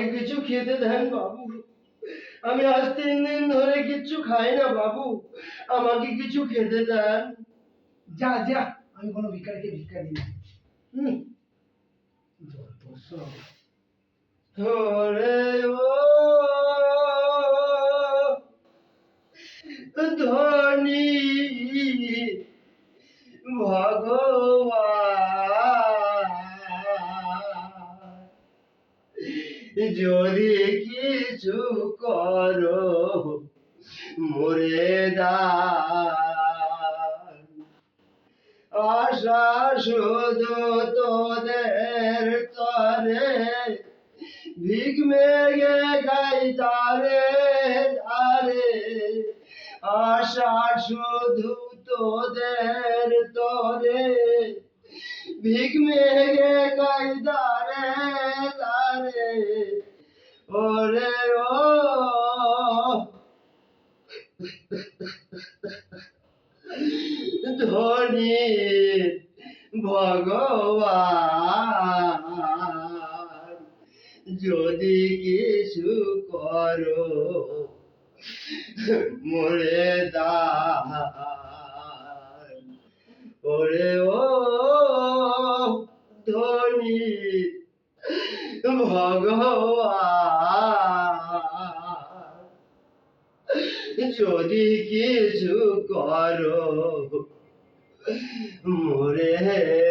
আমাকে কিছু খেতে দেন বাবু। আমি আজ তিন দিন ধরে কিচ্ছু খাই না বাবু। আমাকে কিছু খেতে দেন। যা যা। আমি কোনো ভিখারিকে ভিক্ষা দিই হুম। ধনী যদি কিছু করো, মরে আশা শুধু তোদের তরে, ভিক মেগে গাই তারে তারে আশা শুধু তোদের তরে, ভিক মেগে গাই তারে তারে ওরে ও। ধনী ভগবান যদি কিছু করো মরে দান ওরে ও ধনী ভগবান যদি কিছু করো দাও